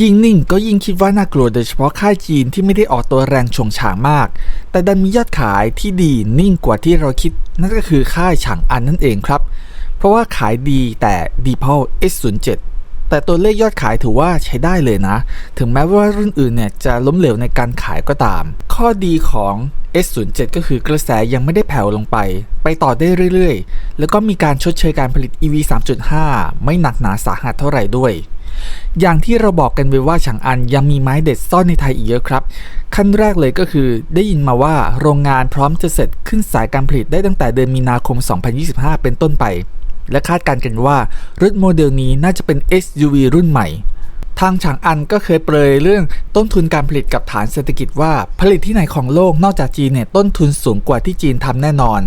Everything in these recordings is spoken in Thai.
ยิ่งนิ่งก็ยิ่งคิดว่าน่ากลัวโดยเฉพาะค่ายจีนที่ไม่ได้ออกตัวแรงชงฉางมาก แต่ดันมียอดขายที่ดีนิ่งกว่าที่เราคิด นั่นก็คือค่ายฉางอันนั่นเองครับ เพราะว่าขายดีแต่ d e p o S07 แต่ตัวเลขยอดขายถือว่าใช้ได้เลยนะ ถึงแม้ว่ารุ่นอื่นเนี่ยจะล้มเหลวในการขายก็ตาม ข้อดีของ S07 ก็คือกระแสยังไม่ได้แผ่วลงไป ไปต่อได้เรื่อยๆ แล้วก็มีการชดเชยการผลิต EV 3.5 ไม่หนักหนาสาหัสเท่าไหร่ด้วย อย่างที่เราบอกกันไปว่าฉางอันยังมีไม้เด็ดซ่อนในไทยอีกเยอะครับ ขั้นแรกเลยก็คือได้ยินมาว่าโรงงานพร้อมจะเสร็จขึ้นสายการผลิตได้ตั้งแต่เดือนมีนาคม 2025 เป็นต้นไป และคาดการณ์กันว่ารถโมเดลนี้น่าจะเป็น SUV รุ่นใหม่ทางฉางอันก็เคยเปรยเรื่องต้นทุนการผลิตกับฐานเศรษฐกิจว่า ผลิตที่ไหนของโลกนอกจากจีนเนี่ยต้นทุนสูงกว่าที่จีนทำแน่นอน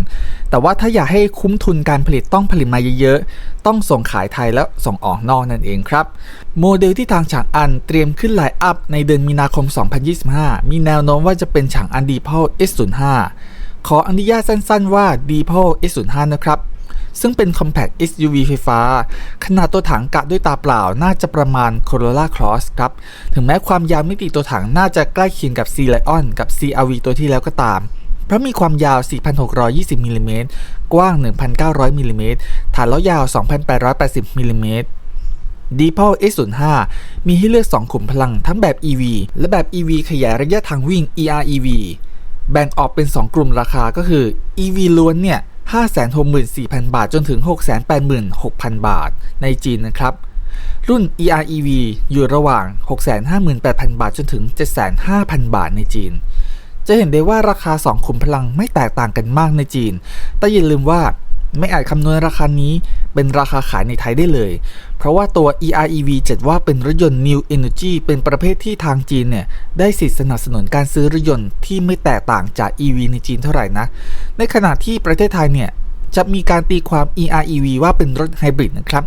แต่ว่าถ้าอยากให้คุ้มทุนการผลิตต้องผลิตมาเยอะๆ ต้องส่งขายไทยแล้วส่งออกนอกนั่นเองครับ โมเดลที่ทางฉางอันเตรียมขึ้นไลน์อัพในเดือนมีนาคม 2025 มีแนวโน้มว่าจะเป็นฉางอันดีพอล S05 ขออนุญาตสั้นๆว่า d p o l S05 นะครับซึ่งเป็น Compact SUV ไฟฟ้า ขนาดตัวถังกะด้วยตาเปล่าน่าจะประมาณ Corolla Cross ครับ ถึงแม้ความยาวมิติตัวถังน่าจะใกล้เคียงกับ C Lion กับ CRV ตัวที่แล้วก็ตาม เพราะมีความยาว 4,620มิลลิเมตรกว้าง 1,900มิลลิเมตรฐานล้อยาว 2,880มิลลิเมตร d e p o l S05 มีให้เลือก 2 ขุมพลังทั้งแบบ EV และแบบ EV ขยายระยะทางวิ่ง EREV แบ่งออกเป็น 2 กลุ่มราคาก็คือ EV ล้วนเนี่ย 564,000 บาทจนถึง 686,000 บาทในจีนนะครับ รุ่น EREV อยู่ระหว่าง 658,000 บาทจนถึง705,000 บาทในจีน จะเห็นได้ว่าราคา 2 ขุมพลังไม่แตกต่างกันมากในจีน แต่อย่าลืมว่าไม่อาจคำนวณราคานี้เป็นราคาขายในไทยได้เลย เพราะว่าตัว EREV จัดว่าเป็นรถยนต์ New Energy เป็นประเภทที่ทางจีนเนี่ย ได้สิทธิสนับสนุนการซื้อรถยนต์ที่ไม่แตกต่างจาก EV ในจีนเท่าไหร่นะ ในขณะที่ประเทศไทยเนี่ย จะมีการตีความ EREV ว่าเป็นรถไฮบริดนะครับ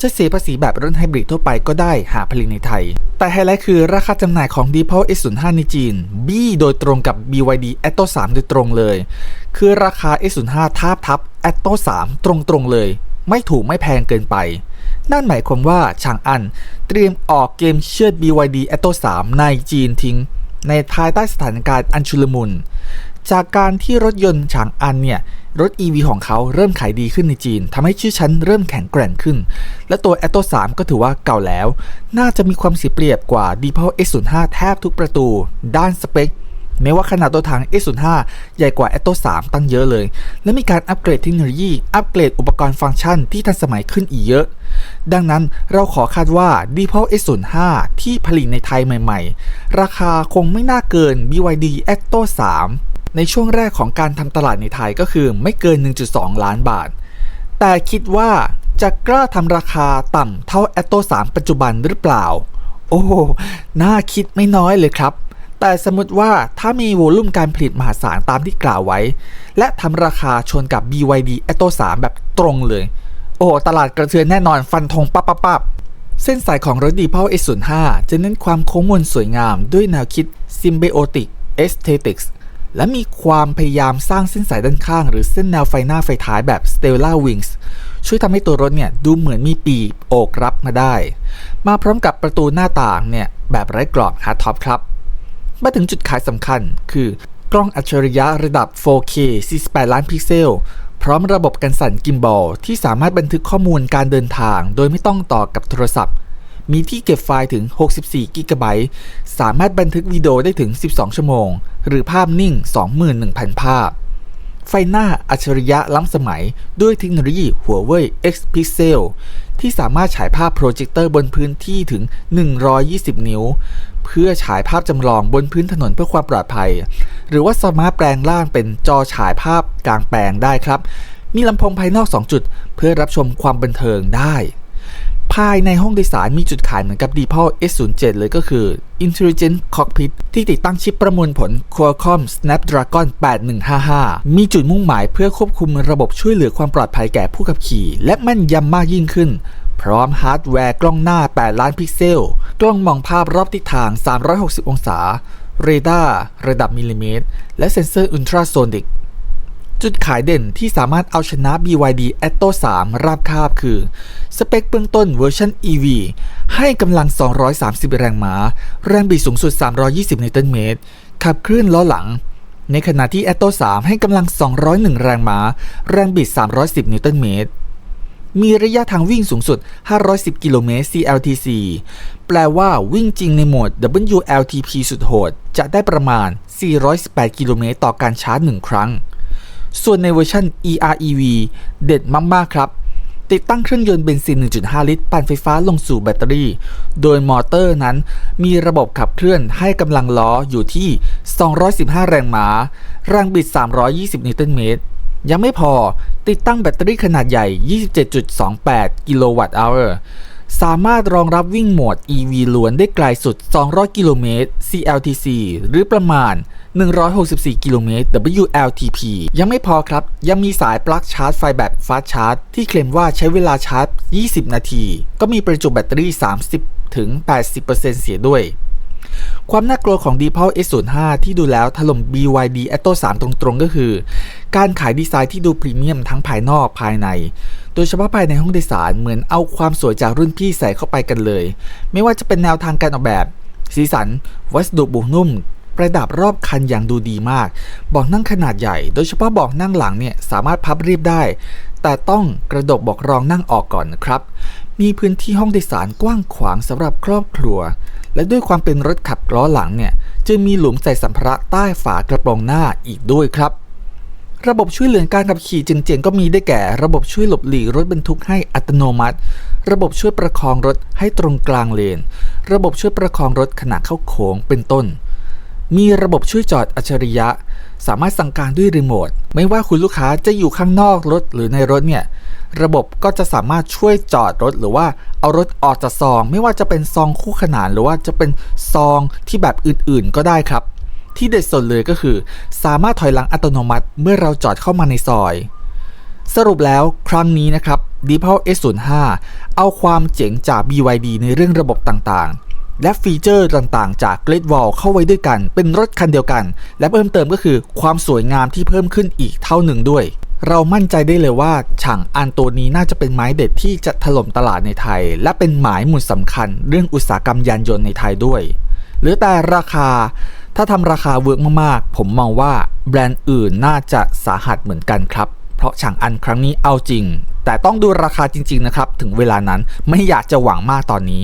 จะเสียภาษีแบบรถไฮบริดทั่วไปก็ได้หาผลิตในไทย แต่ไฮไลท์คือราคาจำหน่ายของ d e p o S05 ในจีน บี้โดยตรงกับ BYD Atto 3 โดยตรงเลย คือราคา S05 ทาบทับ Atto 3 ตรงๆเลย ไม่ถูกไม่แพงเกินไป นั่นหมายความว่าชางอัน เตรียมออกเกมเชือด BYD Atto 3 ในจีนทิ้ง ในภายใต้สถานการณ์อันชุลมุน จากการที่รถยนต์ฉางอันเนี่ยรถ EV ของเขาเริ่มขายดีขึ้นในจีนทำให้ชื่อชั้นเริ่มแข็งแกร่งขึ้น และตัว a t o 3 ก็ถือว่าเก่าแล้ว น่าจะมีความเสียเปรียบกว่า d e p o l S05 แทบทุกประตู ด้านสเปค แม้ว่าขนาดตัวถัง S05 ใหญ่กว่า a t o 3 ตั้งเยอะเลย และมีการอัปเกรดเทคโนโลยี อัปเกรดอุปกรณ์ฟังก์ชันที่ทันสมัยขึ้นอีกเยอะ ดังนั้นเราขอคาดว่า d e p o S05 ที่ผลิตในไทยใหม่ๆ ราคาคงไม่น่าเกิน BYD a t o 3 ในช่วงแรกของการทำตลาดในไทยก็คือไม่เกิน 1.2 ล้านบาท แต่คิดว่าจะกล้าทำราคาต่ำเท่า a t o 3 ปัจจุบันหรือเปล่า โอ้ น่าคิดไม่น้อยเลยครับ แต่สมมติว่าถ้ามีโวลุ่มการผลิตมหาศาลตามที่กล่าวไว้ และทำราคาชนกับ BYD a t o 3 แบบตรงเลย โอ้ตลาดกระเทือนแน่นอนฟันธงปั๊บปั๊บปั๊บเส้นสายของรถดีเพา S05 จะเน้นความโค้งมนสวยงามด้วยแนวคิด Symbiotic Aesthetics และมีความพยายามสร้างเส้นสายด้านข้าง หรือเส้นแนวไฟหน้าไฟท้ายแบบ Stellar Wings ช่วยทำให้ตัวรถเนี่ยดูเหมือนมีปีกโอกรับมาได้ มาพร้อมกับประตูหน้าต่างเนี่ยแบบไร้กรอบฮาร์ดท็อปครับ มาถึงจุดขายสำคัญ คือกล้องอัจฉริยะระดับ 4K 48 ล้านพิกเซล พร้อมระบบกันสั่นกิมบอลที่สามารถบันทึกข้อมูลการเดินทาง โดยไม่ต้องต่อกับโทรศัพท์ มีที่เก็บไฟล์ถึง 64 กิกะไบต์ สามารถบันทึกวิดีโอได้ถึง 12 ชั่วโมง หรือภาพนิ่ง 21,000 ภาพ ไฟหน้าอัจฉริยะล้ำสมัยด้วยเทคโนโลยี Huawei X Pixel ที่สามารถฉายภาพโปรเจคเตอร์บนพื้นที่ถึง 120 นิ้ว เพื่อฉายภาพจำลองบนพื้นถนนเพื่อความปลอดภัย หรือว่าสามารถแปลงร่างเป็นจอฉายภาพกลางแปลงได้ครับ มีลำโพงภายนอก 2 จุด เพื่อรับชมความบันเทิงได้ ภายในห้องโดยสารมีจุดขายเหมือนกับ d e p o l S07 เลยก็คือ Intelligent Cockpit ที่ติดตั้งชิปประมวลผล Qualcomm Snapdragon 8155 มีจุดมุ่งหมายเพื่อควบคุมระบบช่วยเหลือความปลอดภัยแก่ผู้ขับขี่ และแม่นยำมากยิ่งขึ้น พร้อมฮาร์ดแวร์กล้องหน้า 8 ล้านพิกเซล กล้องมองภาพรอบทิศทาง 360 องศา เรดาร์ระดับมิลลิเมตร และเซ็นเซอร์อุลตราโซนิก จุดขายเด่นที่สามารถเอาชนะ BYD Atto 3 ราบคาบคือ สเปคเบื้องต้นเวอร์ชัน EV ให้กำลัง 230 แรงม้า แรงบิดสูงสุด 320 นิวตันเมตร ขับเคลื่อนล้อหลังในขณะที่ Atto 3ให้กำลัง 201 แรงม้า แรงบิด 310 นิวตันเมตร มีระยะทางวิ่งสูงสุด 510 กิโลเมตร CLTC แปลว่าวิ่งจริงในโหมด WLTP สุดโหด จะได้ประมาณ 418 กิโลเมตรต่อการชาร์จ 1 ครั้ง ส่วนในเวอร์ชัน EREV เด็ดมาก ๆ ครับ ติดตั้งเครื่องยนต์เบนซิน 1.5 ลิตร ปั่นไฟฟ้าลงสู่แบตเตอรี่ โดยมอเตอร์นั้น มีระบบขับเคลื่อนให้กำลังล้ออยู่ที่ 215 แรงม้า แรงบิด 320 นิวตันเมตร ยังไม่พอติดตั้งแบตเตอรี่ขนาดใหญ่ 27.28 กิโลวัตต์อเวอร์สามารถรองรับวิ่งโหมด EV ล้วนได้ไกลสุด 200 กิโลเมตร CLTC หรือประมาณ 164 กิโลเมตร WLTP ยังไม่พอครับ ยังมีสายปลั๊กชาร์จไฟแบบฟาสชาร์จ ที่เคลมว่าใช้เวลาชาร์จ 20 นาที ก็มีประจุแบตเตอรี่ 30 ถึง 80%เสียด้วย ความน่ากลัวของ d p a l S05 ที่ดูแล้วถล่ม BYD Atto 3 ตรงๆ ก็คือ การขายดีไซน์ที่ดูพรีเมียมทั้งภายนอกภายใน โดยเฉพาะภายในห้องโดยสารเหมือนเอาความสวยจากรุ่นพี่ใส่เข้าไปกันเลย ไม่ว่าจะเป็นแนวทางการออกแบบ สีสัน วัสดุบุนุ่ม ประดับรอบคันอย่างดูดีมากบอกนั่งขนาดใหญ่ โดยเฉพาะบอกนั่งหลังเนี่ยสามารถพับรีบได้ แต่ต้องกระดกบอกรองนั่งออกก่อนนะครับมีพื้นที่ห้องโดยสารกว้างขวางสำหรับครอบครัว และด้วยความเป็นรถขับล้อหลังเนี่ย จึงมีหลุมใส่สัมภาระใต้ฝากระโปรงหน้าอีกด้วยครับ ระบบช่วยเหลือการขับขี่เจ๋งๆก็มีได้แก่ ระบบช่วยหลบหลีกรถบรรทุกให้อัตโนมัติ ระบบช่วยประคองรถให้ตรงกลางเลน ระบบช่วยประคองรถขณะเข้าโค้งเป็นต้น มีระบบช่วยจอดอัจฉริยะ สามารถสั่งการด้วยรีโมทไม่ว่าคุณลูกค้าจะอยู่ข้างนอกรถหรือในรถเนี่ยระบบก็จะสามารถช่วยจอดรถหรือว่าเอารถออกจากซอง ไม่ว่าจะเป็นซองคู่ขนานหรือว่าจะเป็นซองที่แบบอื่นๆ ก็ได้ครับ ที่เด็ดสุดเลยก็คือ สามารถถอยหลังอัตโนมัติเมื่อเราจอดเข้ามาในซอย สรุปแล้วครั้งนี้นะครับ d e p a l S05 เอาความเจ๋งจาก BYD ในเรื่องระบบต่างๆ และฟีเจอร์ต่างๆ จาก Great Wall เข้าไว้ด้วยกัน เป็นรถคันเดียวกัน และเพิ่มเติมก็คือความสวยงามที่เพิ่มขึ้นอีกเท่าหนึ่งด้วยเรามั่นใจได้เลยว่าฉางอันตัวนี้น่าจะเป็นไม้เด็ดที่จะถล่มตลาดในไทย และเป็นหมายหมุดสำคัญเรื่องอุตสาหกรรมยานยนต์ในไทยด้วย หรือแต่ราคา ถ้าทำราคาเวิร์กมากๆ ผมมองว่าแบรนด์อื่นน่าจะสาหัสเหมือนกันครับ เพราะฉางอันครั้งนี้เอาจริง แต่ต้องดูราคาจริง ๆ นะครับ ถึงเวลานั้นไม่อยากจะหวังมากตอนนี้